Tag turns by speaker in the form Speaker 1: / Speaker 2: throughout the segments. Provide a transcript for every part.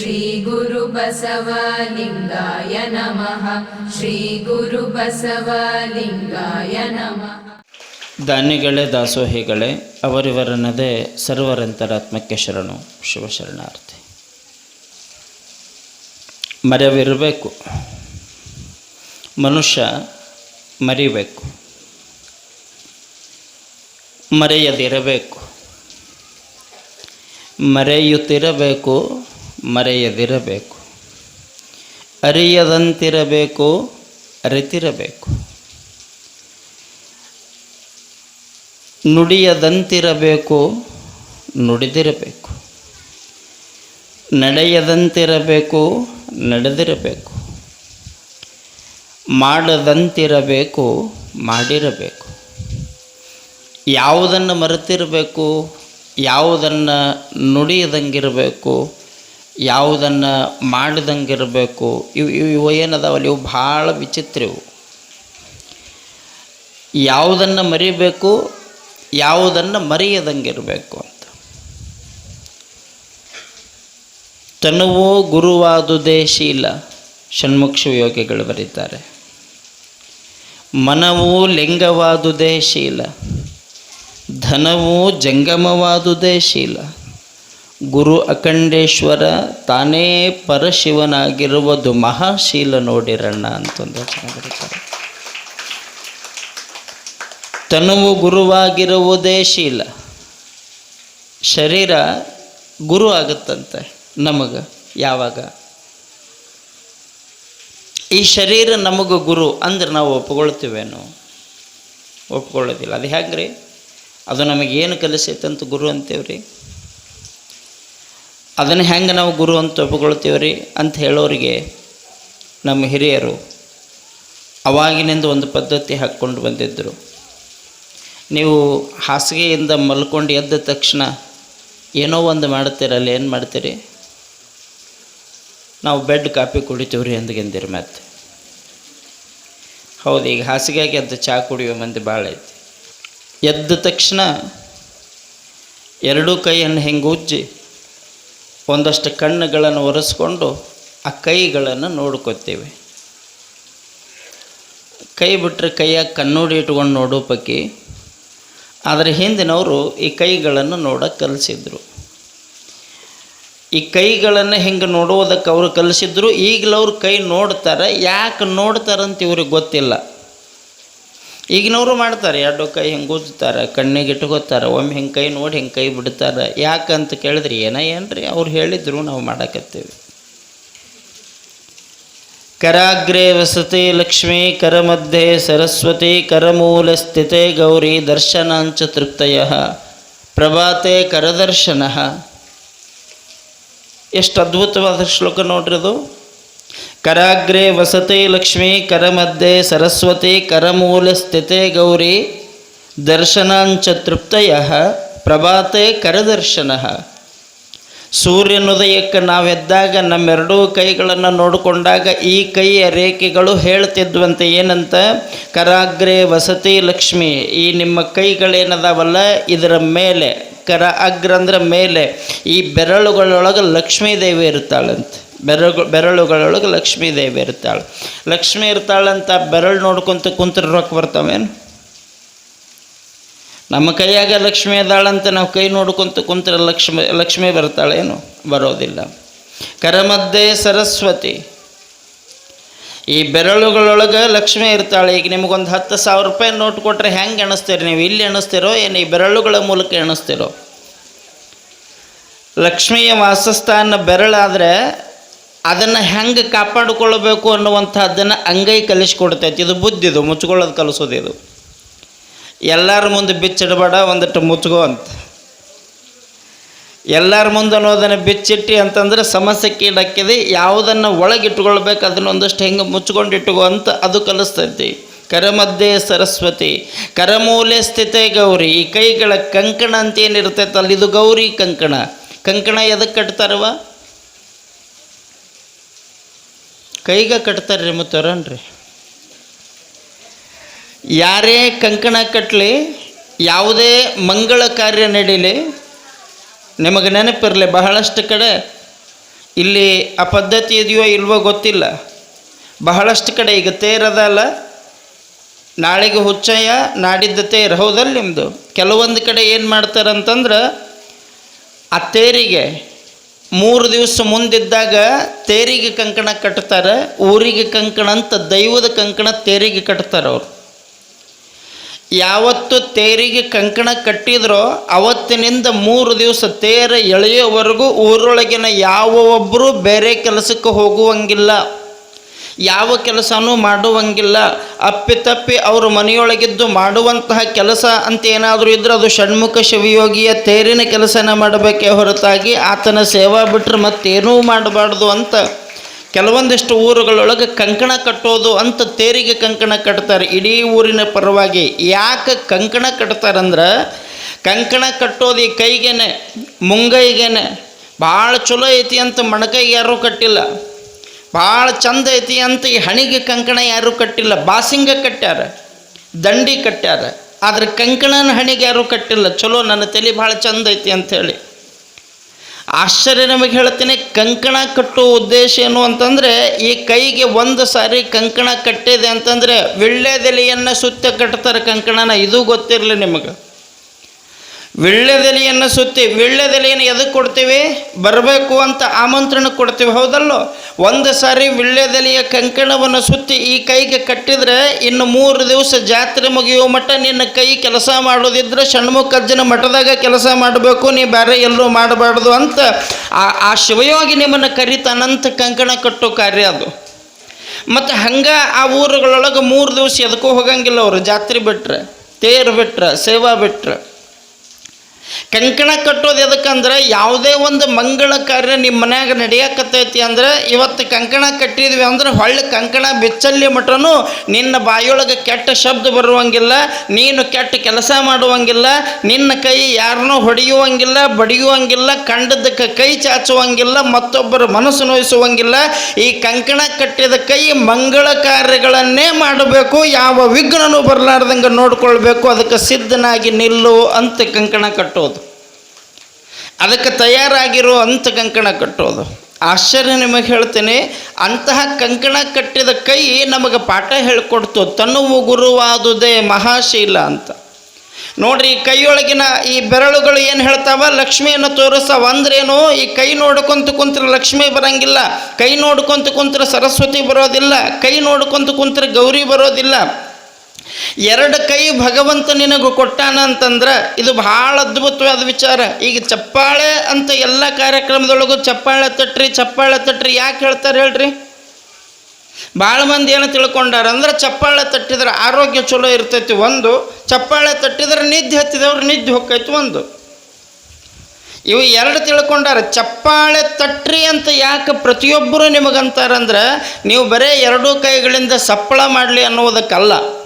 Speaker 1: ಶ್ರೀ ಗುರು ಬಸವಲಿಂಗಾಯ ನಮಃ
Speaker 2: ಶ್ರೀ ಗುರು ಬಸವಲಿಂಗಾಯ ನಮಃ ದಾನಿಗಳೇ, ದಾಸೋಹಿಗಳೇ, ಅವರಿವರನ್ನದೇ ಸರ್ವರಂತರಾತ್ಮಕ್ಕೆ ಶರಣು ಶಿವಶರಣಾರ್ಥಿ ಮರೆವಿರಬೇಕು ಮನುಷ್ಯ ಮರಿಬೇಕು. ಮರೆಯದಿರಬೇಕು. ಮರೆಯುತ್ತಿರಬೇಕು. ಮರೆಯದಿರಬೇಕು. ಅರಿಯದಂತಿರಬೇಕು ಅರಿತಿರಬೇಕು. ನುಡಿಯದಂತಿರಬೇಕು ನುಡಿದಿರಬೇಕು. ನಡೆಯದಂತಿರಬೇಕು ನಡೆದಿರಬೇಕು. ಮಾಡದಂತಿರಬೇಕು ಮಾಡಿರಬೇಕು. ಯಾವುದನ್ನು ಮರೆತಿರಬೇಕು ಯಾವುದನ್ನು ನುಡಿಯದಂಗಿರಬೇಕು ಯಾವುದನ್ನು ಮಾಡಿದಂಗಿರಬೇಕು. ಇವು ಇವು ಇವು ಏನದಾವಲ್ಲ? ಇವು ಭಾಳ ವಿಚಿತ್ರ ಇವು. ಯಾವುದನ್ನು ಮರಿಬೇಕು, ಯಾವುದನ್ನು ಮರೆಯದಂಗಿರಬೇಕು ಅಂತ. ತನುವು ಗುರುವಾದುದೇ ಶೀಲ, ಷಣ್ಮುಕ್ಷ ಯೋಗಿಗಳು ಬರೀತಾರೆ. ಮನವು ಲಿಂಗವಾದುದೇ ಶೀಲ, ಧನವು ಜಂಗಮವಾದುದೇ ಶೀಲ. ಗುರು ಅಖಂಡೇಶ್ವರ ತಾನೇ ಪರಶಿವನಾಗಿರುವುದು ಮಹಾಶೀಲ ನೋಡಿರಣ್ಣ ಅಂತಂದು ತನವು ತನುವು ಗುರುವಾಗಿರುವುದೇ ಶೀಲ. ಶರೀರ ಗುರು ಆಗುತ್ತಂತೆ ನಮಗೆ ಯಾವಾಗ? ಈ ಶರೀರ ನಮಗೆ ಗುರು ಅಂದ್ರೆ ನಾವು ಒಪ್ಕೊಳ್ತೀವೇನು? ಒಪ್ಕೊಳ್ಳೋದಿಲ್ಲ. ಅದು ಹೆಂಗ್ರಿ ಅದು ನಮಗೆ ಏನು ಕಲಿಸೈತಂತ ಗುರು ಅಂತೀವ್ರಿ? ಅದನ್ನು ಹೆಂಗೆ ನಾವು ಗುರು ಅಂತ ಒಪ್ಕೊಳ್ತೀವ್ರಿ ಅಂತ ಹೇಳೋರಿಗೆ ನಮ್ಮ ಹಿರಿಯರು ಅವಾಗಿನಿಂದ ಒಂದು ಪದ್ಧತಿ ಹಾಕ್ಕೊಂಡು ಬಂದಿದ್ದರು. ನೀವು ಹಾಸಿಗೆಯಿಂದ ಮಲ್ಕೊಂಡು ಎದ್ದ ತಕ್ಷಣ ಏನೋ ಒಂದು ಮಾಡ್ತೀರಲ್ಲ ಏನು ಮಾಡ್ತೀರಿ? ನಾವು ಬೆಡ್ ಕಾಪಿ ಕುಡಿತೀವಿ ರೀ ಅಂದ್ಗೆಂದಿರಿ ಮತ್ತೆ. ಹೌದು, ಈಗ ಹಾಸಿಗೆಗೆ ಎದ್ದು ಚಹಾ ಕುಡಿಯೋ ಮಂದಿ ಭಾಳ ಐತಿ. ಎದ್ದ ತಕ್ಷಣ ಎರಡೂ ಕೈಯನ್ನು ಹೆಂಗೆ ಉಜ್ಜಿ ಒಂದಷ್ಟು ಕಣ್ಣುಗಳನ್ನು ಒರೆಸ್ಕೊಂಡು ಆ ಕೈಗಳನ್ನು ನೋಡ್ಕೊತೀವಿ. ಕೈ ಬಿಟ್ಟರೆ ಕೈಯಾಗ ಕಣ್ಣೋಡಿ ಇಟ್ಕೊಂಡು ನೋಡೋ ಪಕ್ಕಿ. ಆದರೆ ಹಿಂದಿನವರು ಈ ಕೈಗಳನ್ನು ನೋಡೋಕೆ ಕಲಿಸಿದ್ರು. ಈ ಕೈಗಳನ್ನು ಹೆಂಗೆ ನೋಡುವುದಕ್ಕೆ ಅವರು ಕಲಿಸಿದ್ರು? ಈಗಲವ್ರು ಕೈ ನೋಡ್ತಾರೆ, ಯಾಕೆ ನೋಡ್ತಾರಂತ ಇವ್ರಿಗೆ ಗೊತ್ತಿಲ್ಲ. ಈಗಿನವರು ಮಾಡ್ತಾರೆ, ಎರಡು ಕೈ ಹಿಂಗೆ ಉಜ್ತಾರೆ, ಕಣ್ಣಿಗೆ ಇಟ್ಕೋತಾರೆ, ಒಮ್ಮೆ ಹಿಂಗೆ ಕೈ ನೋಡಿ ಹಿಂಗೆ ಕೈ ಬಿಡ್ತಾರೆ. ಯಾಕಂತ ಕೇಳಿದ್ರಿ ಏನ ರೀ ಅವ್ರು ಹೇಳಿದ್ರು ನಾವು ಮಾಡಕತ್ತೇವೆ. ಕರಾಗ್ರೆ ವಸತಿ ಲಕ್ಷ್ಮೀ ಕರಮಧ್ಯೆ ಸರಸ್ವತಿ ಕರಮೂಲ ಸ್ಥಿತೆ ಗೌರಿ ದರ್ಶನಾಂಚ ತೃಪ್ತಯ. ಪ್ರಭಾತೆ ಕರದರ್ಶನ. ಎಷ್ಟು ಅದ್ಭುತವಾದ ಶ್ಲೋಕ ನೋಡ್ರಿ ಅದು. ಕರಾಗ್ರೆ ವಸತಿ ಲಕ್ಷ್ಮೀ ಕರಮಧ್ಯೆ ಸರಸ್ವತಿ, ಕರಮೂಲ ಸ್ಥಿತೆ ಗೌರಿ, ದರ್ಶನಾಂಚ ತೃಪ್ತಯ, ಪ್ರಭಾತೆ ಕರದರ್ಶನ. ಸೂರ್ಯನುದಯಕ್ಕೆ ನಾವೆದ್ದಾಗ ನಮ್ಮೆರಡೂ ಕೈಗಳನ್ನು ನೋಡಿಕೊಂಡಾಗ ಈ ಕೈಯ ರೇಖೆಗಳು ಹೇಳ್ತಿದ್ವಂತೆ ಏನಂತ? ಕರಾಗ್ರೆ ವಸತಿ ಲಕ್ಷ್ಮಿ, ಈ ನಿಮ್ಮ ಕೈಗಳೇನದಾವಲ್ಲ? ಇದರ ಮೇಲೆ, ಕರ ಅಗ್ರ ಮೇಲೆ, ಈ ಬೆರಳುಗಳೊಳಗೆ ಲಕ್ಷ್ಮೀ ದೇವಿ ಇರ್ತಾಳಂತೆ ಬೆರಳು ಬೆರಳುಗಳೊಳಗೆ ಲಕ್ಷ್ಮೀ ದೇವಿ ಇರ್ತಾಳೆ. ಲಕ್ಷ್ಮಿ ಇರ್ತಾಳಂತ ಬೆರಳು ನೋಡ್ಕೊಂತ ಕುಂತ್ರ ರೊಕ್ಕ ಬರ್ತಾವೇನು? ನಮ್ಮ ಕೈಯಾಗ ಲಕ್ಷ್ಮಿ ಇದ್ದಾಳಂತ ನಾವು ಕೈ ನೋಡ್ಕೊಂತ ಕುಂತ್ರ ಲಕ್ಷ್ಮಿ ಲಕ್ಷ್ಮಿ ಬರ್ತಾಳೇನು? ಬರೋದಿಲ್ಲ. ಕರಮದ್ದೆ ಸರಸ್ವತಿ. ಈ ಬೆರಳುಗಳೊಳಗೆ ಲಕ್ಷ್ಮಿ ಇರ್ತಾಳೆ. ಈಗ ನಿಮಗೊಂದು ಹತ್ತು ಸಾವಿರ ರೂಪಾಯಿ ನೋಟ್ ಕೊಟ್ಟರೆ ಹೆಂಗೆ ಎಣಿಸ್ತೀರಿ ನೀವು? ಇಲ್ಲಿ ಎಣಿಸ್ತೀರೋ, ಏನು ಈ ಬೆರಳುಗಳ ಮೂಲಕ ಎಣಿಸ್ತೀರೋ? ಲಕ್ಷ್ಮಿಯ ವಾಸಸ್ಥಾನ ಬೆರಳಾದರೆ ಅದನ್ನು ಹೆಂಗೆ ಕಾಪಾಡಿಕೊಳ್ಳಬೇಕು ಅನ್ನುವಂಥದ್ದನ್ನು ಅಂಗೈ ಕಲಿಸ್ಕೊಡ್ತೈತಿ. ಇದು ಬುದ್ಧಿದು ಮುಚ್ಕೊಳ್ಳೋದು ಕಲಿಸೋದು ಇದು. ಎಲ್ಲರ ಮುಂದೆ ಬಿಚ್ಚಿಡಬೇಡ, ಒಂದಿಟ್ಟು ಮುಚ್ಕೋ ಅಂತ. ಎಲ್ಲರ ಮುಂದೆ ಅನ್ನೋದನ್ನು ಬಿಚ್ಚಿಟ್ಟಿ ಅಂತಂದ್ರೆ ಕೀಡಕ್ಕಿದೆ. ಯಾವುದನ್ನು ಒಳಗಿಟ್ಟುಕೊಳ್ಬೇಕು ಅದನ್ನ ಒಂದಷ್ಟು ಹೆಂಗೆ ಮುಚ್ಕೊಂಡು ಇಟ್ಕೋ ಅಂತ ಅದು ಕಲಿಸ್ತೈತಿ. ಕರಮದ್ದೆ ಸರಸ್ವತಿ, ಕರಮೂಲೆ ಸ್ಥಿತೆ ಗೌರಿ. ಈ ಕೈಗಳ ಕಂಕಣ ಅಂತ ಏನಿರ್ತೈತಲ್ಲ, ಇದು ಗೌರಿ ಕಂಕಣ. ಕಂಕಣ ಎದಕ್ಕೆ ಕಟ್ತಾರವ ಕೈಗೆ ಮತ್ತು ಅವರನ್ರಿ ಯಾರೇ ಕಂಕಣ ಕಟ್ಟಲಿ ಯಾವುದೇ ಮಂಗಳ ಕಾರ್ಯ ನಡೀಲಿ, ನಿಮಗೆ ನೆನಪಿರಲಿ, ಬಹಳಷ್ಟು ಕಡೆ ಇಲ್ಲಿ ಆ ಪದ್ಧತಿ ಇದೆಯೋ ಇಲ್ವೋ ಗೊತ್ತಿಲ್ಲ. ಬಹಳಷ್ಟು ಕಡೆ ಈಗ ತೇರದಲ್ಲ, ನಾಳೆಗೆ ಹುಚ್ಚಯ್ಯ ನಾಡಿದ್ದ ತೇರು ಹೌದಲ್ಲ ನಿಮ್ಮದು ಕೆಲವೊಂದು ಕಡೆ ಏನು ಮಾಡ್ತಾರಂತಂದ್ರೆ, ಆ ತೇರಿಗೆ ಮೂರು ದಿವಸ ಮುಂದಿದ್ದಾಗ ತೇರಿಗೆ ಕಂಕಣ ಕಟ್ತಾರೆ, ಊರಿಗೆ ಕಂಕಣ ಅಂತ ದೈವದ ಕಂಕಣ ತೇರಿಗೆ ಕಟ್ತಾರೆ ಅವರು. ಯಾವತ್ತು ತೇರಿಗೆ ಕಂಕಣ ಕಟ್ಟಿದ್ರೋ ಅವತ್ತಿನಿಂದ ಮೂರು ದಿವಸ ತೇರ ಎಳೆಯೋವರೆಗೂ ಊರೊಳಗಿನ ಯಾವ ಒಬ್ಬರು ಬೇರೆ ಕೆಲಸಕ್ಕೆ ಹೋಗುವಂಗಿಲ್ಲ. ಯಾವ ಕೆಲಸನೂ ಮಾಡುವಂಗಿಲ್ಲ. ಅಪ್ಪಿತಪ್ಪಿ ಅವರು ಮನೆಯೊಳಗಿದ್ದು ಮಾಡುವಂತಹ ಕೆಲಸ ಅಂತ ಏನಾದರೂ ಇದ್ದರೆ ಅದು ಷಣ್ಮುಖ ಶಿವಯೋಗಿಯ ತೇರಿನ ಕೆಲಸನ ಮಾಡಬೇಕೇ ಹೊರತಾಗಿ ಆತನ ಸೇವಾ ಬಿಟ್ಟರೆ ಮತ್ತೇನೂ ಮಾಡಬಾರ್ದು ಅಂತ. ಕೆಲವೊಂದಿಷ್ಟು ಊರುಗಳೊಳಗೆ ಕಂಕಣ ಕಟ್ಟೋದು ಅಂತ ತೇರಿಗೆ ಕಂಕಣ ಕಟ್ತಾರೆ. ಇಡೀ ಊರಿನ ಪರವಾಗಿ ಯಾಕೆ ಕಂಕಣ ಕಟ್ತಾರಂದ್ರೆ ಕಂಕಣ ಕಟ್ಟೋದು ಈ ಕೈಗೇನೆ, ಮುಂಗೈಗೇನೆ, ಭಾಳ ಚಲೋ ಐತಿ ಅಂತ ಮಣಕೈಗೆ ಯಾರೂ ಕಟ್ಟಿಲ್ಲ. ಭಾಳ ಚಂದ ಐತಿ ಅಂತ ಈ ಹಣಿಗೆ ಕಂಕಣ ಯಾರೂ ಕಟ್ಟಿಲ್ಲ, ಬಾಸಿಂಗ ಕಟ್ಟ್ಯಾರ, ದಂಡಿ ಕಟ್ಟ್ಯಾರ. ಆದರೆ ಕಂಕಣನ ಹಣಿಗೆ ಯಾರೂ ಕಟ್ಟಿಲ್ಲ. ಚಲೋ, ನನ್ನ ತಲೆ ಭಾಳ ಚಂದ ಐತಿ ಅಂಥೇಳಿ ಆಶ್ಚರ್ಯ ನಮಗೆ ಹೇಳ್ತೀನಿ, ಕಂಕಣ ಕಟ್ಟುವ ಉದ್ದೇಶ ಏನು ಅಂತಂದರೆ, ಈ ಕೈಗೆ ಒಂದು ಸಾರಿ ಕಂಕಣ ಕಟ್ಟಿದೆ ಅಂತಂದರೆ, ವಿಳ್ಳೆದೆಲೆಯನ್ನು ಸುತ್ತ ಕಟ್ತಾರೆ ಕಂಕಣನ, ಇದು ಗೊತ್ತಿರಲಿ ನಿಮಗೆ. ವಿಳ್ಳೆದೆಲೆಯನ್ನು ಸುತ್ತಿ ವಿಳ್ಳೆದೆಲೆಯನ್ನು ಎದಕ್ಕೆ ಕೊಡ್ತೀವಿ? ಬರಬೇಕು ಅಂತ ಆಮಂತ್ರಣ ಕೊಡ್ತೀವಿ, ಹೌದಲ್ಲೋ? ಒಂದು ಸಾರಿ ವಿಳ್ಳೆದೆಲೆಯ ಕಂಕಣವನ್ನು ಸುತ್ತಿ ಈ ಕೈಗೆ ಕಟ್ಟಿದರೆ ಇನ್ನು ಮೂರು ದಿವಸ ಜಾತ್ರೆ ಮುಗಿಯುವ ಮಟ್ಟ ನಿನ್ನ ಕೈ ಕೆಲಸ ಮಾಡೋದಿದ್ರೆ ಷಣ್ಮುಖಜ್ಜನ ಮಠದಾಗ ಕೆಲಸ ಮಾಡಬೇಕು, ನೀ ಬೇರೆ ಎಲ್ಲೂ ಮಾಡಬಾರ್ದು ಅಂತ ಆ ಆ ಶಿವಯೋಗಿ ನಿಮ್ಮನ್ನು ಕರಿತಾನಂತ ಕಂಕಣ ಕಟ್ಟೋ ಕಾರ್ಯ ಅದು. ಮತ್ತು ಹಂಗೆ ಆ ಊರುಗಳೊಳಗೆ ಮೂರು ದಿವಸ ಎದಕ್ಕೂ ಹೋಗಂಗಿಲ್ಲ ಅವರು, ಜಾತ್ರೆ ಬಿಟ್ಟರೆ ತೇರು ಬಿಟ್ರೆ, ಸೇವಾ ಬಿಟ್ರೆ. ಕಂಕಣ ಕಟ್ಟೋದು ಎದಕ್ಕಂದ್ರೆ ಯಾವುದೇ ಒಂದು ಮಂಗಳ ಕಾರ್ಯ ನಿಮ್ಮ ಮನ್ಯಾಗ ನಡೆಯಕತ್ತೈತಿ ಅಂದ್ರೆ ಇವತ್ತು ಕಂಕಣ ಕಟ್ಟಿದ್ವಿ ಅಂದ್ರೆ ಹೊಳ್ಳಿ ಕಂಕಣ ಬಿಚ್ಚಲ್ಲಿ ಮಟನು ನಿನ್ನ ಬಾಯೊಳಗೆ ಕೆಟ್ಟ ಶಬ್ದ ಬರುವಂಗಿಲ್ಲ, ನೀನು ಕೆಟ್ಟ ಕೆಲಸ ಮಾಡುವಂಗಿಲ್ಲ, ನಿನ್ನ ಕೈ ಯಾರನ್ನೂ ಹೊಡೆಯುವಂಗಿಲ್ಲ, ಬಡಿಯುವಂಗಿಲ್ಲ, ಕಂಡದಕ್ಕೆ ಕೈ ಚಾಚುವಂಗಿಲ್ಲ, ಮತ್ತೊಬ್ಬರು ಮನಸ್ಸು ನೋಯಿಸುವಂಗಿಲ್ಲ. ಈ ಕಂಕಣ ಕಟ್ಟಿದ ಕೈ ಮಂಗಳ ಕಾರ್ಯಗಳನ್ನೇ ಮಾಡಬೇಕು, ಯಾವ ವಿಘ್ನನೂ ಬರಲಾರ್ದಂಗೆ ನೋಡ್ಕೊಳ್ಬೇಕು, ಅದಕ್ಕೆ ಸಿದ್ಧನಾಗಿ ನಿಲ್ಲು ಅಂತ ಕಂಕಣ ಕಟ್ಟೋದು ಅದಕ್ಕೆ ತಯಾರಾಗಿರೋ ಅಂಥ ಕಂಕಣ ಕಟ್ಟೋದು ಆಶ್ಚರ್ಯ ನಿಮಗೆ ಹೇಳ್ತೇನೆ, ಅಂತಹ ಕಂಕಣ ಕಟ್ಟಿದ ಕೈ ನಮಗೆ ಪಾಠ ಹೇಳಿಕೊಡ್ತು, ತನುವು ಗುರುವಾದುದೇ ಮಹಾಶೀಲ ಅಂತ. ನೋಡ್ರಿ ಕೈಯೊಳಗಿನ ಈ ಬೆರಳುಗಳು ಏನು ಹೇಳ್ತಾವ? ಲಕ್ಷ್ಮಿಯನ್ನು ತೋರಿಸ್ತಾವ. ಅಂದ್ರೇನು, ಈ ಕೈ ನೋಡ್ಕೊಂತ ಕುಂತ್ರೆ ಲಕ್ಷ್ಮಿ ಬರಂಗಿಲ್ಲ, ಕೈ ನೋಡ್ಕೊಂತ ಕುಂತ್ರೆ ಸರಸ್ವತಿ ಬರೋದಿಲ್ಲ, ಕೈ ನೋಡ್ಕೊಂತ ಕುಂತ್ರೆ ಗೌರಿ ಬರೋದಿಲ್ಲ. ಎರಡು ಕೈ ಭಗವಂತ ನಿನಗೂ ಕೊಟ್ಟಾನ ಅಂತಂದ್ರೆ ಇದು ಭಾಳ ಅದ್ಭುತವಾದ ವಿಚಾರ. ಈಗ ಚಪ್ಪಾಳೆ ಅಂತ ಎಲ್ಲ ಕಾರ್ಯಕ್ರಮದೊಳಗೂ ಚಪ್ಪಾಳೆ ತಟ್ರಿ ಚಪ್ಪಾಳೆ ತಟ್ರಿ, ಯಾಕೆ ಹೇಳ್ತಾರೆ ಹೇಳ್ರಿ? ಭಾಳ ಮಂದಿ ಏನು ತಿಳ್ಕೊಂಡಾರ ಅಂದ್ರೆ ಚಪ್ಪಾಳೆ ತಟ್ಟಿದ್ರೆ ಆರೋಗ್ಯ ಚಲೋ ಇರ್ತೈತಿ ಒಂದು, ಚಪ್ಪಾಳೆ ತಟ್ಟಿದ್ರೆ ನಿದ್ದೆ ಹತ್ತಿದವ್ರು ನಿದ್ದೆ ಹೊಕ್ಕೈತಿ ಒಂದು. ಇವು ಎರಡು ತಿಳ್ಕೊಂಡಾರ ಚಪ್ಪಾಳೆ ತಟ್ರಿ ಅಂತ ಯಾಕೆ ಪ್ರತಿಯೊಬ್ಬರು ನಿಮಗಂತಾರಂದ್ರೆ, ನೀವು ಬರೇ ಎರಡೂ ಕೈಗಳಿಂದ ಸಪ್ಪಳ ಮಾಡಲಿ ಅನ್ನೋದಕ್ಕಲ್ಲ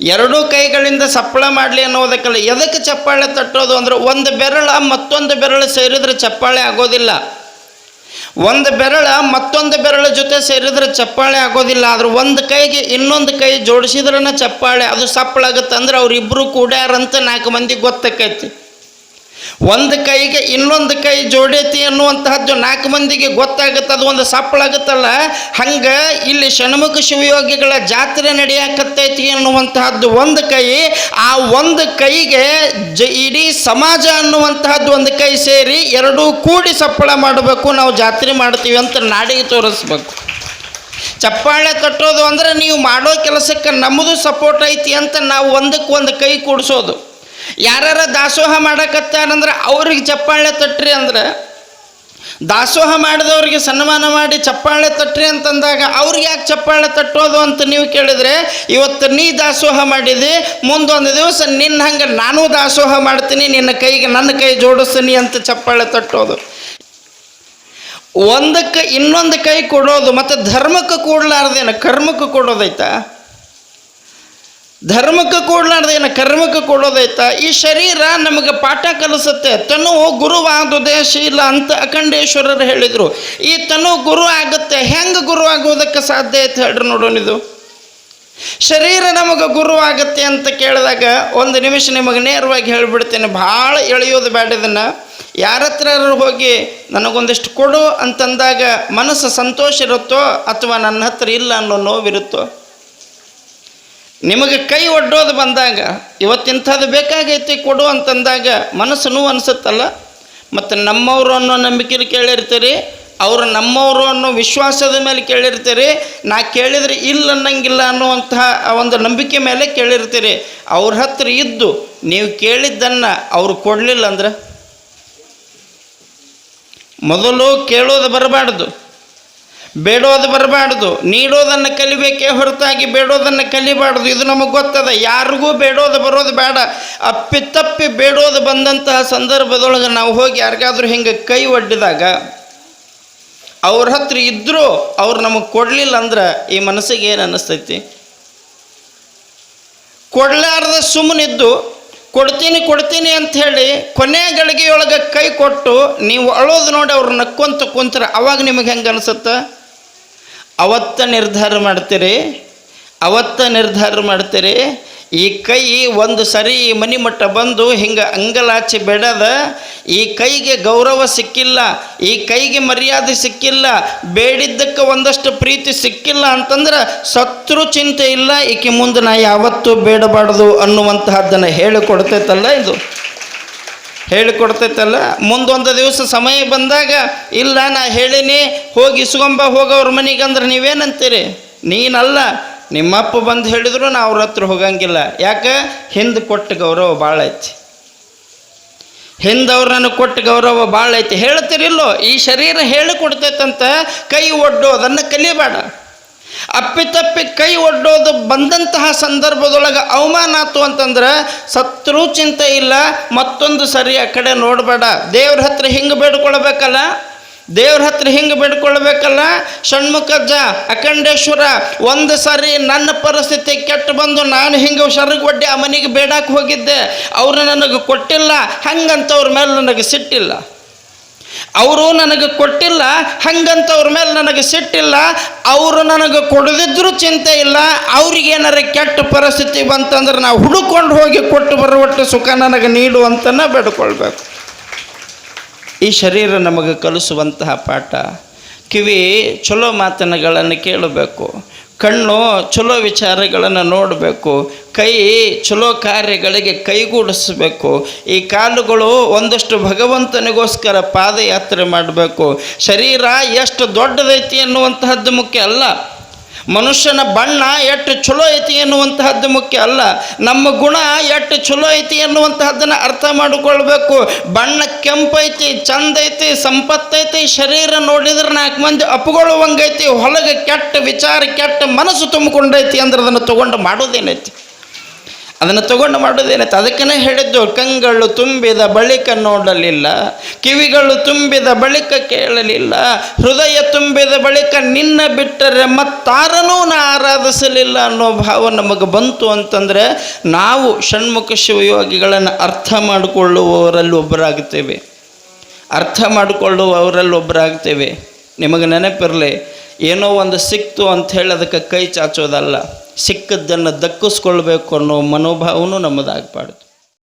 Speaker 2: ಎರಡೂ ಕೈಗಳಿಂದ ಸಪ್ಪಳ ಮಾಡಲಿ ಅನ್ನೋದಕ್ಕಲ್ಲ. ಎದಕ್ಕೆ ಚಪ್ಪಾಳೆ ತಟ್ಟೋದು ಅಂದ್ರೆ ಒಂದು ಬೆರಳ ಮತ್ತೊಂದು ಬೆರಳು ಸೇರಿದ್ರೆ ಚಪ್ಪಾಳೆ ಆಗೋದಿಲ್ಲ. ಒಂದು ಬೆರಳ ಮತ್ತೊಂದು ಬೆರಳ ಜೊತೆ ಸೇರಿದ್ರೆ ಚಪ್ಪಾಳೆ ಆಗೋದಿಲ್ಲ. ಆದ್ರೆ ಒಂದು ಕೈಗೆ ಇನ್ನೊಂದು ಕೈ ಜೋಡಿಸಿದ್ರನ ಚಪ್ಪಾಳೆ, ಅದು ಸಪ್ಪಳಾಗುತ್ತೆ ಅಂದ್ರೆ ಅವರಿಬ್ಬರು ಕೂಡ್ಯಾರಂತ ನಾಲ್ಕು ಮಂದಿಗೆ ಗೊತ್ತಾಕೈತಿ. ಒಂದು ಕೈಗೆ ಇನ್ನೊಂದು ಕೈ ಜೋಡೈತಿ ಅನ್ನುವಂತಹದ್ದು ನಾಲ್ಕು ಮಂದಿಗೆ ಗೊತ್ತಾಗುತ್ತೆ, ಅದು ಒಂದು ಸಪ್ಪಳಾಗುತ್ತಲ್ಲ ಹಂಗೆ ಇಲ್ಲಿ ಷಣ್ಮುಖ ಶಿವಯೋಗಿಗಳ ಜಾತ್ರೆ ನಡೆಯಾಕತ್ತೈತಿ ಅನ್ನುವಂತಹದ್ದು ಒಂದು ಕೈ, ಆ ಒಂದು ಕೈಗೆ ಜ ಇಡೀ ಸಮಾಜ ಅನ್ನುವಂತಹದ್ದು ಒಂದು ಕೈ ಸೇರಿ ಎರಡೂ ಕೂಡಿ ಸಪ್ಪಳ ಮಾಡಬೇಕು, ನಾವು ಜಾತ್ರೆ ಮಾಡ್ತೀವಿ ಅಂತ ನಾಡಿಗೆ ತೋರಿಸ್ಬೇಕು. ಚಪ್ಪಾಳೆ ತಟ್ಟೋದು ಅಂದ್ರೆ ನೀವು ಮಾಡೋ ಕೆಲಸಕ್ಕೆ ನಮ್ಮದು ಸಪೋರ್ಟ್ ಐತಿ ಅಂತ ನಾವು ಒಂದಕ್ಕೆ ಒಂದು ಕೈ ಕೂಡಿಸೋದು. ಯಾರ್ಯಾರ ದಾಸೋಹ ಮಾಡಕತ್ತಾರಂದ್ರೆ ಅವ್ರಿಗೆ ಚಪ್ಪಾಳೆ ತಟ್ರಿ ಅಂದ್ರೆ, ದಾಸೋಹ ಮಾಡಿದವ್ರಿಗೆ ಸನ್ಮಾನ ಮಾಡಿ ಚಪ್ಪಾಳೆ ತಟ್ರಿ ಅಂತಂದಾಗ ಅವ್ರಿಗೆ ಯಾಕೆ ಚಪ್ಪಾಳೆ ತಟ್ಟೋದು ಅಂತ ನೀವು ಕೇಳಿದ್ರೆ, ಇವತ್ತು ನೀ ದಾಸೋಹ ಮಾಡಿದಿ, ಮುಂದೊಂದು ದಿವಸ ನಿನ್ನ ಹಂಗೆ ನಾನು ದಾಸೋಹ ಮಾಡ್ತೀನಿ, ನಿನ್ನ ಕೈಗೆ ನನ್ನ ಕೈ ಜೋಡಿಸ್ತೀನಿ ಅಂತ ಚಪ್ಪಾಳೆ ತಟ್ಟೋದು. ಒಂದಕ್ಕೆ ಇನ್ನೊಂದು ಕೈ ಕೊಡೋದು, ಮತ್ತು ಧರ್ಮಕ್ಕೆ ಕೊಡಲಾರ್ದೇನು, ಕರ್ಮಕ್ಕೆ ಕೊಡೋದೈತಾ? ಧರ್ಮಕ್ಕೆ ಕೊಡ್ಲಾರ್ದೇನ ಕರ್ಮಕ್ಕೆ ಕೊಡೋದೈತ? ಈ ಶರೀರ ನಮಗೆ ಪಾಠ ಕಲಿಸುತ್ತೆ. ತನು ಗುರುವಾದುದೇ ಶೀಲ ಅಂತ ಅಖಂಡೇಶ್ವರರು ಹೇಳಿದರು. ಈ ತನು ಗುರು ಆಗುತ್ತೆ. ಹೆಂಗೆ ಗುರು ಆಗೋದಕ್ಕೆ ಸಾಧ್ಯ ಐತೆ ಹೇಳ್ರಿ ನೋಡೋಣ ಇದು. ಶರೀರ ನಮಗೆ ಗುರು ಆಗುತ್ತೆ ಅಂತ ಕೇಳಿದಾಗ ಒಂದು ನಿಮಿಷ ನಿಮಗೆ ನೇರವಾಗಿ ಹೇಳಿಬಿಡ್ತೇನೆ. ಭಾಳ ಎಳೆಯೋದು ಬೇಡ ಇದನ್ನು. ಯಾರ ಹತ್ರ ಹೋಗಿ ನನಗೊಂದಿಷ್ಟು ಕೊಡು ಅಂತಂದಾಗ ಮನಸ್ಸು ಸಂತೋಷ ಇರುತ್ತೋ ಅಥವಾ ನನ್ನ ಹತ್ರ ಇಲ್ಲ ಅನ್ನೋ ನೋವಿರುತ್ತೋ? ನಿಮಗೆ ಕೈ ಒಡ್ಡೋದು ಬಂದಾಗ, ಇವತ್ತಿಂಥದ್ದು ಬೇಕಾಗೈತಿ ಕೊಡು ಅಂತಂದಾಗ ಮನಸ್ಸು ನೋವು ಅನಿಸುತ್ತಲ್ಲ? ಮತ್ತು ನಮ್ಮವರು ಅನ್ನೋ ನಂಬಿಕೆಯಲ್ಲಿ ಕೇಳಿರ್ತೀರಿ, ಅವರು ನಮ್ಮವರು ಅನ್ನೋ ವಿಶ್ವಾಸದ ಮೇಲೆ ಕೇಳಿರ್ತೀರಿ, ನಾ ಕೇಳಿದರೆ ಇಲ್ಲ ಅನ್ನಂಗಿಲ್ಲ ಅನ್ನುವಂತಹ ಒಂದು ನಂಬಿಕೆ ಮೇಲೆ ಕೇಳಿರ್ತೀರಿ. ಅವ್ರ ಹತ್ರ ಇದ್ದು ನೀವು ಕೇಳಿದ್ದನ್ನು ಅವರು ಕೊಡಲಿಲ್ಲ ಅಂದ್ರೆ? ಮೊದಲು ಕೇಳೋದು ಬರಬಾರ್ದು. ಬೇಡೋದು ಬರಬಾರ್ದು. ನೀಡೋದನ್ನು ಕಲಿಬೇಕೇ ಹೊರತಾಗಿ ಬೇಡೋದನ್ನು ಕಲಿಬಾರ್ದು. ಇದು ನಮಗೆ ಗೊತ್ತದ. ಯಾರಿಗೂ ಬೇಡೋದು ಬರೋದು ಬೇಡ. ಅಪ್ಪಿತಪ್ಪಿ ಬೇಡೋದು ಬಂದಂತಹ ಸಂದರ್ಭದೊಳಗೆ ನಾವು ಹೋಗಿ ಯಾರಿಗಾದ್ರೂ ಹಿಂಗೆ ಕೈ ಒಡ್ಡಿದಾಗ ಅವ್ರ ಹತ್ರ ಇದ್ದರೂ ಅವ್ರು ನಮಗೆ ಕೊಡಲಿಲ್ಲ ಅಂದ್ರೆ ಈ ಮನಸ್ಸಿಗೆ ಏನು ಅನ್ನಿಸ್ತೈತಿ ಕೊಡಲಾರ್ದ ಸುಮ್ಮನಿದ್ದು ಕೊಡ್ತೀನಿ ಕೊಡ್ತೀನಿ ಅಂತ ಹೇಳಿ ಕೊನೆ ಗಳಿಗೆಯೊಳಗೆ ಕೈ ಕೊಟ್ಟು ನೀವು ಅಳೋದು ನೋಡಿ ಅವ್ರು ನಕ್ಕೊಂತ ಕುಂತ್ರೆ ಅವಾಗ ನಿಮಗೆ ಹೆಂಗೆ ಅನಿಸುತ್ತೆ? ಅವತ್ತ ನಿರ್ಧಾರ ಮಾಡ್ತೀರಿ, ಅವತ್ತ ನಿರ್ಧಾರ ಮಾಡ್ತೀರಿ, ಈ ಕೈ ಒಂದು ಸರಿ ಈ ಮನೆ ಮಟ್ಟ ಬಂದು ಹಿಂಗೆ ಅಂಗಲಾಚಿ ಬೇಡದ ಈ ಕೈಗೆ ಗೌರವ ಸಿಕ್ಕಿಲ್ಲ, ಈ ಕೈಗೆ ಮರ್ಯಾದೆ ಸಿಕ್ಕಿಲ್ಲ, ಬೇಡಿದ್ದಕ್ಕೆ ಒಂದಷ್ಟು ಪ್ರೀತಿ ಸಿಕ್ಕಿಲ್ಲ ಅಂತಂದ್ರೆ ಸತ್ರು ಚಿಂತೆ ಇಲ್ಲ, ಈಕೆ ಮುಂದೆ ನಾ ಯಾವತ್ತೂ ಬೇಡಬಾರ್ದು ಅನ್ನುವಂತಹದ್ದನ್ನು ಹೇಳಿಕೊಡ್ತೈತಲ್ಲ ಇದು. ಹೇಳಿಕೊಡ್ತೈತಲ್ಲ? ಮುಂದೊಂದು ದಿವಸ ಸಮಯ ಬಂದಾಗ, ಇಲ್ಲ, ನಾ ಹೇಳಿನಿ, ಹೋಗಿ ಇಸ್ಕೊಂಬ ಹೋಗೋವ್ರ ಮನೆಗೆ ಅಂದ್ರೆ ನೀವೇನಂತೀರಿ? ನೀನಲ್ಲ, ನಿಮ್ಮಪ್ಪ ಬಂದು ಹೇಳಿದ್ರು ನಾ ಅವ್ರ ಹತ್ರ ಹೋಗಂಗಿಲ್ಲ. ಯಾಕೆ? ಹಿಂದೆ ಕೊಟ್ಟ ಗೌರವ ಭಾಳ ಐತಿ. ಹಿಂದವ್ರು ನನಗೆ ಕೊಟ್ಟ ಗೌರವ ಭಾಳ ಐತಿ. ಹೇಳ್ತಿರಿಲ್ಲೋ? ಈ ಶರೀರ ಹೇಳಿಕೊಡ್ತೈತಂತ ಕೈ ಒಡ್ಡೋದನ್ನು ಕಲಿಬೇಡ. ಅಪ್ಪಿತಪ್ಪಿ ಕೈ ಒಡ್ಡೋದು ಬಂದಂತಹ ಸಂದರ್ಭದೊಳಗೆ ಅವಮಾನ ಆತು ಅಂತಂದ್ರೆ ಸತ್ರು ಚಿಂತೆ ಇಲ್ಲ, ಮತ್ತೊಂದು ಸರಿ ಆ ಕಡೆ ನೋಡಬೇಡ. ದೇವ್ರ ಹತ್ರ ಹಿಂಗೆ ಬೇಡ್ಕೊಳ್ಬೇಕಲ್ಲ? ದೇವ್ರ ಹತ್ರ ಹಿಂಗೆ ಬೇಡ್ಕೊಳ್ಬೇಕಲ್ಲ? ಷಣ್ಮುಖಜ್ಜ, ಅಖಂಡೇಶ್ವರ, ಒಂದು ಸರಿ ನನ್ನ ಪರಿಸ್ಥಿತಿ ಕೆಟ್ಟು ಬಂದು ನಾನು ಹಿಂಗೆ ಶರಗ್ ಒಡ್ಡಿ ಆ ಮನೆಗೆ ಬೇಡಕ್ಕೆ ಹೋಗಿದ್ದೆ. ಅವರು ನನಗೆ ಕೊಟ್ಟಿಲ್ಲ ಹಂಗಂತ ಅವ್ರ ಮೇಲೆ ನನಗೆ ಸಿಟ್ಟಿಲ್ಲ. ಅವರು ನನಗೆ ಕೊಟ್ಟಿಲ್ಲ ಹಂಗಂತ ಅವ್ರ ಮೇಲೆ ನನಗೆ ಸಿಟ್ಟಿಲ್ಲ, ಅವರು ನನಗೆ ಕೊಡದಿದ್ರೂ ಚಿಂತೆ ಇಲ್ಲ ಅವ್ರಿಗೇನಾರ ಕೆಟ್ಟ ಪರಿಸ್ಥಿತಿ ಬಂತಂದ್ರೆ ನಾವು ಹುಡುಕೊಂಡು ಹೋಗಿ ಕೊಟ್ಟು ಬರುವಟ್ಟು ಸುಖ ನನಗೆ ನೀಡು ಅಂತನ ಬೇಡ್ಕೊಳ್ಬೇಕು. ಈ ಶರೀರ ನಮಗೆ ಕಲಿಸುವಂತಹ ಪಾಠ ಕಿವಿ ಚಲೋ ಮಾತನಗಳನ್ನು ಕೇಳಬೇಕು. ಕಣ್ಣು ಚಲೋ ವಿಚಾರಗಳನ್ನು ನೋಡಬೇಕು, ಕೈ ಚಲೋ ಕಾರ್ಯಗಳಿಗೆ ಕೈಗೂಡಿಸಬೇಕು, ಈ ಕಾಲುಗಳು ಒಂದಷ್ಟು ಭಗವಂತನಿಗೋಸ್ಕರ ಪಾದಯಾತ್ರೆ ಮಾಡಬೇಕು. ಶರೀರ ಎಷ್ಟು ದೊಡ್ಡದೈತಿ ಅನ್ನುವಂತಹದ್ದು ಮುಖ್ಯ ಅಲ್ಲ. ಮನುಷ್ಯನ ಬಣ್ಣ ಎಷ್ಟು ಚಲೋ ಐತಿ ಎನ್ನುವಂತಹದ್ದು ಮುಖ್ಯ ಅಲ್ಲ. ನಮ್ಮ ಗುಣ ಎಷ್ಟು ಚಲೋ ಐತಿ ಎನ್ನುವಂತಹದ್ದನ್ನು ಅರ್ಥ ಮಾಡಿಕೊಳ್ಬೇಕು. ಬಣ್ಣ ಕೆಂಪೈತಿ ಚಂದೈತಿ ಸಂಪತ್ತೈತಿ ಶರೀರ ನೋಡಿದ್ರೆ ನಾಲ್ಕು ಮಂದಿ ಅಪ್ಗೊಳ್ಳುವಂಗೈತಿ ಹೊಲಗೆ ಕೆಟ್ಟ ವಿಚಾರ, ಕೆಟ್ಟ ಮನಸ್ಸು ತುಂಬಿಕೊಂಡೈತಿ ಅಂದ್ರೆ ಅದನ್ನು ತಗೊಂಡು ಮಾಡೋದೇನೈತಿ? ಅದನ್ನು ತಗೊಂಡು ಮಾಡೋದೇನಾಯ್ತು ಅದಕ್ಕೇ ಹೇಳಿದ್ದು, ಕಂಗಳು ತುಂಬಿದ ಬಳಿಕ ನೋಡಲಿಲ್ಲ, ಕಿವಿಗಳು ತುಂಬಿದ ಬಳಿಕ ಕೇಳಲಿಲ್ಲ, ಹೃದಯ ತುಂಬಿದ ಬಳಿಕ ನಿನ್ನ ಬಿಟ್ಟರೆ ಮತ್ತಾರನೂ ನಾ ಆರಾಧಿಸಲಿಲ್ಲ ಅನ್ನೋ ಭಾವ ನಮಗೆ ಬಂತು ಅಂತಂದರೆ, ನಾವು ಷಣ್ಮುಖ ಶಿವಯೋಗಿಗಳನ್ನು ಅರ್ಥ ಮಾಡಿಕೊಳ್ಳುವವರಲ್ಲಿ ಒಬ್ಬರಾಗ್ತೇವೆ. ಅರ್ಥ ಮಾಡಿಕೊಳ್ಳುವವರಲ್ಲಿ ಒಬ್ಬರಾಗ್ತೇವೆ. ನಿಮಗೆ ನೆನಪಿರಲಿ, ಏನೋ ಒಂದು ಸಿಕ್ತು ಅಂತ ಹೇಳಿ ಅದಕ್ಕೆ ಕೈ ಚಾಚೋದಲ್ಲ. ಸಿಕ್ಕದ್ದನ್ನು ದಕ್ಕಿಸ್ಕೊಳ್ಬೇಕು ಅನ್ನೋ ಮನೋಭಾವನೂ ನಮ್ಮದಾಗಬಾರ್ದು.